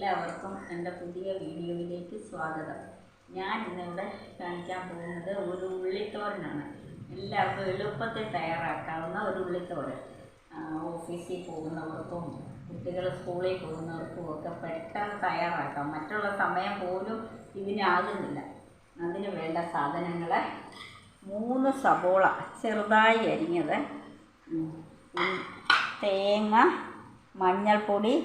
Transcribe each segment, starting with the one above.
എല്ലാവർക്കും എന്റെ പുതിയ വീഡിയോയിലേക്ക് സ്വാഗതം. ഞാൻ ഇന്നിവിടെ കാണിക്കാൻ പോകുന്നത് ഒരു ഉള്ളിത്തോരനാണ്. എല്ലാവർക്കും എളുപ്പത്തിൽ തയ്യാറാക്കാവുന്ന ഒരു ഉള്ളിത്തോരൻ. ഓഫീസിൽ പോകുന്നവർക്കും കുട്ടികൾ സ്കൂളിൽ പോകുന്നവർക്കും ഒക്കെ പെട്ടെന്ന് തയ്യാറാക്കാം. മറ്റുള്ള സമയം പോലും ഇതിനാകുന്നില്ല. അതിന് വേണ്ട സാധനങ്ങൾ മൂന്ന് സബോള ചെറുതായി അരിഞ്ഞത് തേങ്ങ മഞ്ഞൾപ്പൊടി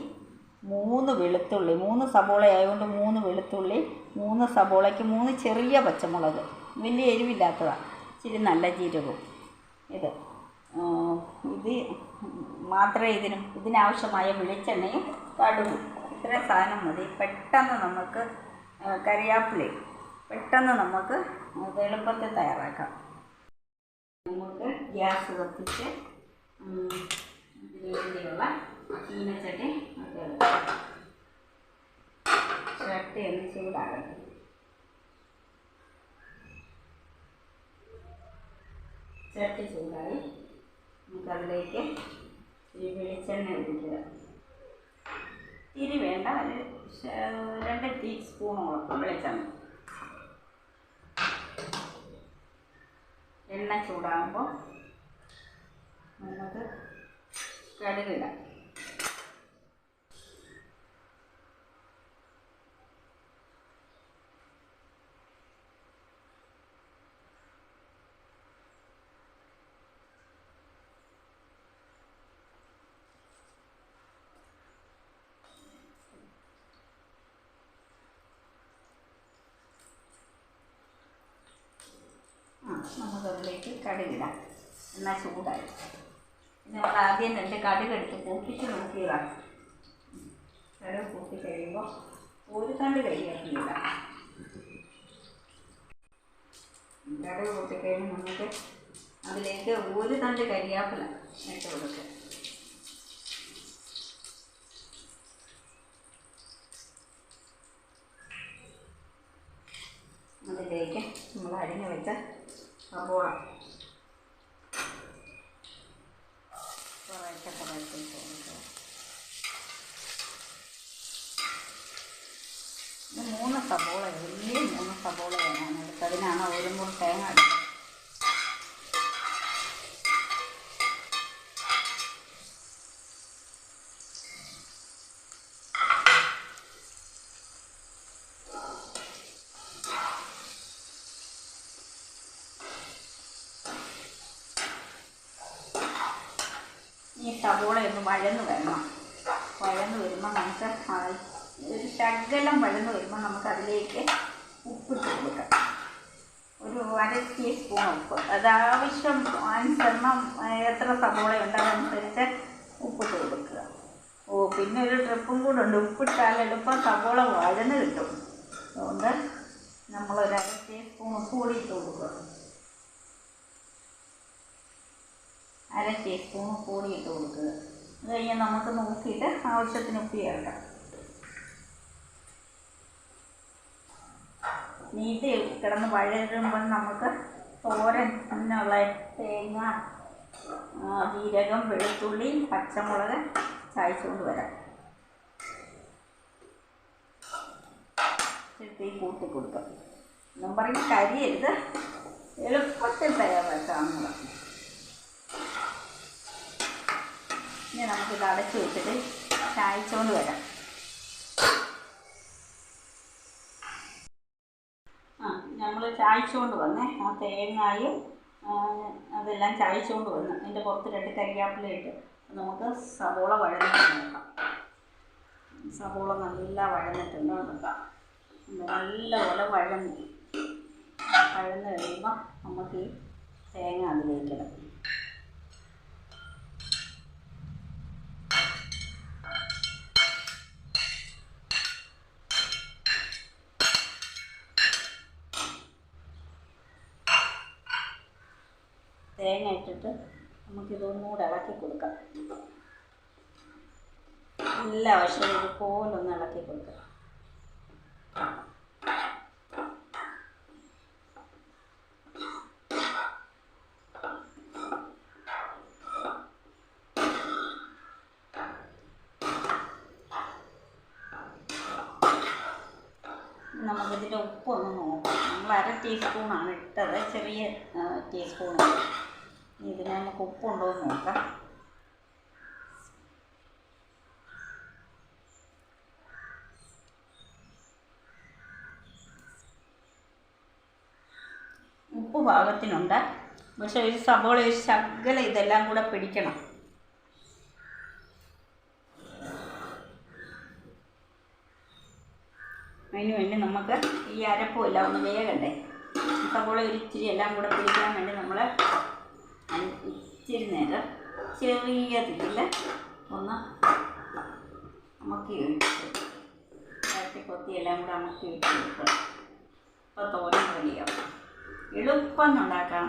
മൂന്ന് വെളുത്തുള്ളി മൂന്ന് സബോള ആയതുകൊണ്ട് മൂന്ന് വെളുത്തുള്ളി മൂന്ന് സബോളയ്ക്ക് മൂന്ന് ചെറിയ പച്ചമുളക്. വലിയ എരിവില്ലാത്തതാണ് ഇച്ചിരി നല്ല ജീരകവും. ഇത് ഇത് മാത്രമേ ഇതിനും ഇതിനാവശ്യമായ വെളിച്ചെണ്ണയും കടുകും. ഇത്രയും സാധനം മതി. പെട്ടെന്ന് നമുക്ക് ആ, കറിവേപ്പിലയും പെട്ടെന്ന് നമുക്ക് എളുപ്പത്തിൽ തയ്യാറാക്കാം. നമുക്ക് ഗ്യാസ് കത്തിച്ച് ഇതിലേക്കുള്ള ചീനച്ചട്ടി ചട്ടി ഒന്ന് ചട്ടി ചൂടായി. നമുക്കതിലേക്ക് ഈ വെളിച്ചെണ്ണ ഒഴിക്കുക. തിരി വേണ്ട ഒരു രണ്ട് ടീസ്പൂണോളം വെളിച്ചെണ്ണ. എണ്ണ ചൂടാകുമ്പോൾ നമുക്ക് കടുകിടാം ആ നമുക്കതിലേക്ക് കടുകിടാം. എന്നാൽ ചൂടായി. നമ്മൾ ആദ്യം രണ്ട് കടുക് എടുത്ത് പൊട്ടിച്ച് നോക്കിയതാണ് കടുക് പൊട്ടി കഴിയുമ്പോൾ ഒരു തണ്ട് കരിയാപ്പില്ല കടുക് കഴിയുമ്പോൾ നമുക്ക് അതിലേക്ക് ഒരു തണ്ട് കരിയാപ്പില ഇട്ട് കൊടുക്കുക അതിലേക്ക് നമ്മൾ അരിഞ്ഞു വെച്ച സവോള കുറേശ്ശെ കുറേശ്ശെ ഇത് മൂന്ന് സബോള വലിയ മൂന്ന് സബോളയാണ് ഞാൻ എടുത്തത്. അതിനാണ് ഒരു മുറി തേങ്ങ എടുത്തത് ഈ സവോള ഒന്ന് വഴന്ന് വരണം. വഴന്ന് വരുമ്പോൾ നമുക്ക് ഒരു ശകലം വഴന്ന് വരുമ്പോൾ നമുക്ക് അതിലേക്ക് ഉപ്പിട്ട് കൊടുക്കാം. ഒരു അര ടീസ്പൂൺ ഉപ്പ്. അത് ആവശ്യം അനുസരണം എത്ര സവോള അതനുസരിച്ച് ഉപ്പിട്ട് കൊടുക്കുക. ഓ പിന്നെ ഒരു ട്രിപ്പും കൂടെ ഉണ്ട്. ഉപ്പിട്ടാൽ എളുപ്പം സവോള വഴന്ന് കിട്ടും. അതുകൊണ്ട് നമ്മളൊരു അര ടീസ്പൂൺ ഉപ്പ് കൂടി ഇട്ട് കൊടുക്കുക. അര ടീസ്പൂൺ കൂടി ഇട്ട് കൊടുക്കുക. അത് കഴിഞ്ഞാൽ നമുക്ക് നോക്കിയിട്ട് ആവശ്യത്തിന് ഉപ്പ് ചേർക്കാം. നീട്ടി കിടന്ന് വഴരുമ്പോൾ നമുക്ക് തോരൻ എന്നുള്ള തേങ്ങ ജീരകം വെളുത്തുള്ളി പച്ചമുളക് ചായച്ചുകൊണ്ട് വരാം. ഇത്തിരി കൂട്ടി കൊടുക്കാം. എന്നും പറഞ്ഞ് കരിയരുത്. എളുപ്പത്തിൽ തയ്യാറാക്കാവുന്നതാണ് ഇനി നമുക്കിത് അടച്ചു വെച്ചിട്ട് ചായച്ചുകൊണ്ട് വരാം. ആ നമ്മൾ ചായച്ചുകൊണ്ട് വന്നേ. ആ തേങ്ങായും അതെല്ലാം ചായച്ചുകൊണ്ട് വന്ന്. അതിന്റെ പുറത്ത് രണ്ട് കരിയാപ്പില ഇട്ട് നമുക്ക് സവോള വഴന്നിട്ട് നോക്കാം. സവോള നല്ല വഴന്നിട്ടുണ്ട് നോക്കാം നല്ലപോലെ വഴന്ന്. വഴന്ന് കഴിയുമ്പോൾ നമുക്ക് ഈ തേങ്ങ അതിലേക്കിടാം തേങ്ങ ഇട്ടിട്ട് നമുക്കിതൊന്നുകൂടെ ഇളക്കി കൊടുക്കാം. എല്ലാ വശവും ഇതുപോലെ ഒന്ന് ഇളക്കി കൊടുക്കാം. നമുക്കിതിന്റെ ഉപ്പൊന്ന് നോക്കാം. നമ്മൾ അര ടീസ്പൂണാണ് ഇട്ടത്. ചെറിയ ടീസ്പൂൺ ഇതിന് നമുക്ക് ഉപ്പുണ്ടോ എന്ന് നോക്കാം. ഉപ്പ് പാകത്തിനുണ്ട്. പക്ഷെ ഒരു സബോള ഒരു ശകല ഇതെല്ലാം കൂടെ പിടിക്കണം. അതിന് വേണ്ടി നമുക്ക് ഈ അരപ്പും എല്ലാം ഒന്ന് വേഗണ്ടേ? സബോള ഒരു ഇച്ചിരി എല്ലാം കൂടെ പിടിക്കാൻ വേണ്ടി നമ്മൾ ഇച്ചിരി നേരം ചെറിയ തീയിൽ ഒന്ന് അമക്കി വെച്ചിട്ട് കൊത്തി എല്ലാം കൂടെ അമക്കി വെച്ച് കൊടുക്കണം അപ്പോൾ തോരൻ റെഡിയാവും എളുപ്പം ഉണ്ടാക്കാൻ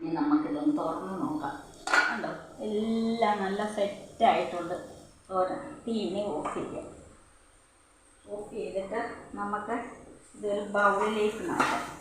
ഇനി നമുക്കിതൊന്ന് തുറന്ന് നോക്കാം. കണ്ടോ? എല്ലാം നല്ല സെറ്റായിട്ടുണ്ട് തോരൻ. തീ ഇനി ഓഫ് ചെയ്യാം. ഓഫ് ചെയ്തിട്ട് നമുക്ക് ഇതൊരു ബൗളിലേക്ക് മാറ്റാം.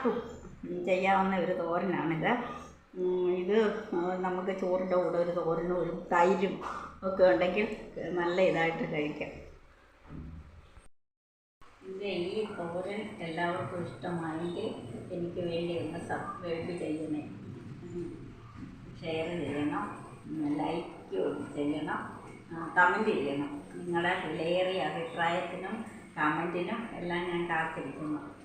ആർക്കും ചെയ്യാവുന്ന ഒരു തോരനാണിത്. ഇത് നമുക്ക് ചോറിന്റെ കൂടെ ഒരു തോരനും ഒരു തൈരും ഒക്കെ ഉണ്ടെങ്കിൽ നല്ല ഇതായിട്ട് കഴിക്കാം. ഇത് ഈ തോരൻ എല്ലാവർക്കും ഇഷ്ടമായെങ്കിൽ എനിക്ക് വേണ്ടി ഒന്ന് സബ്സ്ക്രൈബ് ചെയ്യണേ. ഷെയർ ചെയ്യണം. ലൈക്ക് ചെയ്യണം. കമന്റ് ചെയ്യണം. നിങ്ങളുടെ വിലയേറിയ അഭിപ്രായത്തിനും കമന്റിനും എല്ലാം ഞാൻ കാത്തിരിക്കുന്നു.